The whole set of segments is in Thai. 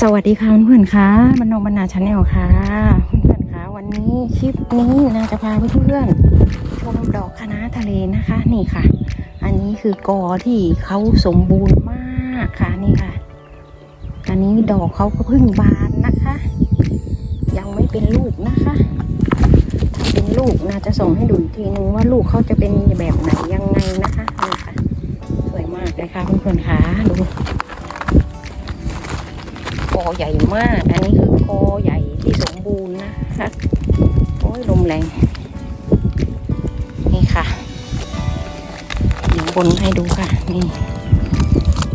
สวัสดีค่ะเพื่อนๆคะบรรณงบรรณาชาแนลค่ะเพื่อนๆคะวันนี้คลิปนี้นาจะพาเพื่อนๆชมดอกคะน้าทะเลนะคะ นี่ค่ะ อันนี้คือกอที่เขาสมบูรณ์มากค่ะนี่ค่ะ อันนี้ดอกเขาก็เพิ่งบานนะคะ ยังไม่เป็นลูกนะคะ ถ้าเป็นลูกนาจะส่งให้ดูอีกทีนึงว่าลูกเขาจะเป็นแบบไหนยังไงนะ มาก อันนี้คือกอใหญ่ที่สมบูรณ์นะคะโอ้ยลมแรง นี่ค่ะอยู่บนให้ดูค่ะ นี่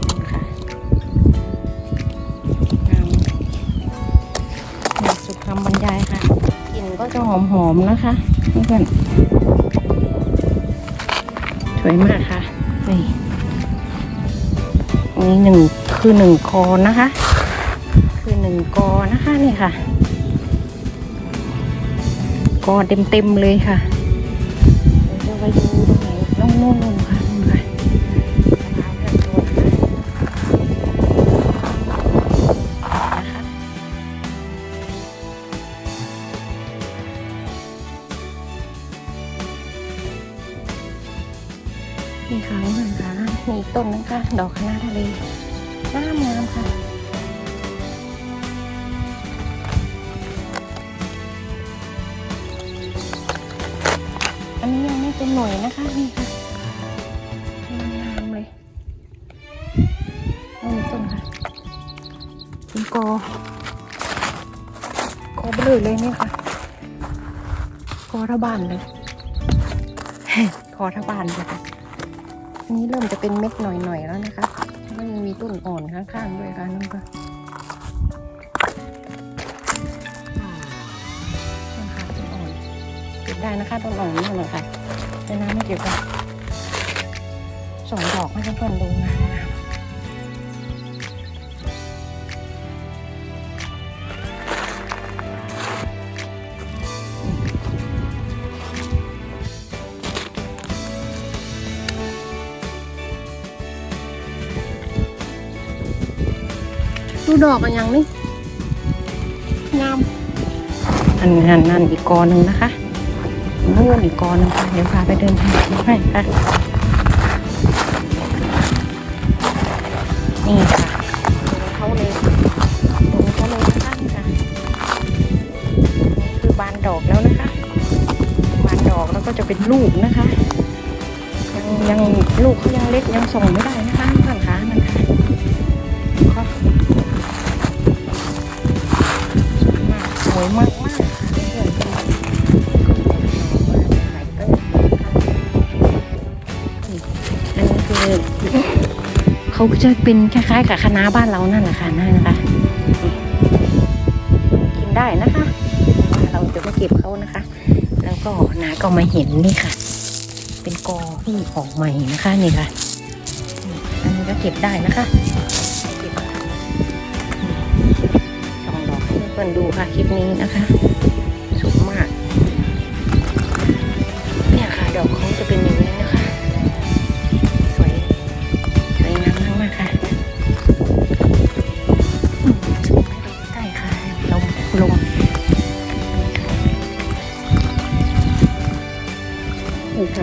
นี่ค่ะนี่สุดคำบรรยายค่ะกลิ่นก็จะหอมๆนะคะเพื่อนสวยมากค่ะ นี่อันนี้หนึ่งคือหนึ่งคอนะคะ หนึ่งกอนะคะนี่ค่ะ กอเต็มเต็มเลยค่ะเดี๋ยวจะไปดูตรงไหนน้องนู่นๆค่ะนู่นค่ะล่อนตัวนะคะนะคะนี่ค่ะเพื่นค่ะมีต้นนึงค่ะดอกคณะทะเล เป็นหน่วยนะคะนี่ค่ะงามเลยเอาหนึ่งต้นค่ะเป็นกอกอเบลอเลยเนี่ยค่ะกอทบานเลยกอทบานเลยค่ะอันนี้เริ่มจะเป็นเม็ดหน่อยๆแล้วนะคะแล้วยังมีต้นอ่อนข้างๆด้วยค่ะนั่นก็ต้นขาต้นอ่อนเก็บได้นะคะต้นอ่อนนี่เหมือค่ะ แต่น้ำไม่เก็บค่ะสองดอกให้เพื่อนๆดูนะดูดอกกันยังนี่งามอันนั้นนั่นอีกกอหนึ่งนะคะ นู่นอีกกอหนึงค่ะเดี๋ยวพาไปเดินทางให้ค่ะนี่ค่ะเขาเลยตรงเขาเลยนะคะนี่ค่ะนี่คือบานดอกแล้วนะคะ บานดอกแล้วก็จะเป็นลูกนะคะ ยังยังลูกเขายังเล็กยังส่งไม่ได้นะคะเพื่อนขามันค่ะสวยมากสวยมาก เขาจะเป็นคล้ายๆ กับคณะบ้านเรานั่นแหละค่ะนั่นนะคะ กินได้นะคะเราจะไม่เก็บเขานะคะ แล้วก็นาก็มาเห็นนี่ค่ะ เป็นกอเพิ่งออกใหม่นะคะนี่ค่ะ อันนี้ก็เก็บได้นะคะเก็บค่ะสองดอกให้เพื่อนดูค่ะคลิปนี้นะคะ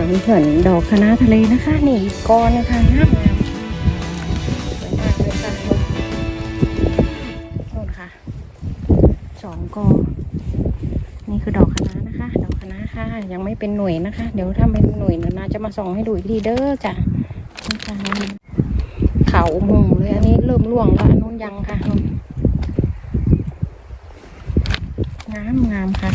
เพื่อนๆดอกคณะทะเลนะคะ นี่กกอนนะคะงามงามสวยมากเลยค่ะโน่นค่ะสองกอนี่คือดอกคะน้านะคะ ดอกคะน้าค่ะ ยังไม่เป็นหน่วยนะคะ เดี๋ยวถ้าเป็นหน่วยเดี๋ยวนาจะมาส่องให้ดูอีกทีเด้อจ้ะนี่ค่ะเขามุมเลยอันนี้เริ่มร่วงแล้วนนู้นยังค่ะงามงามค่ะ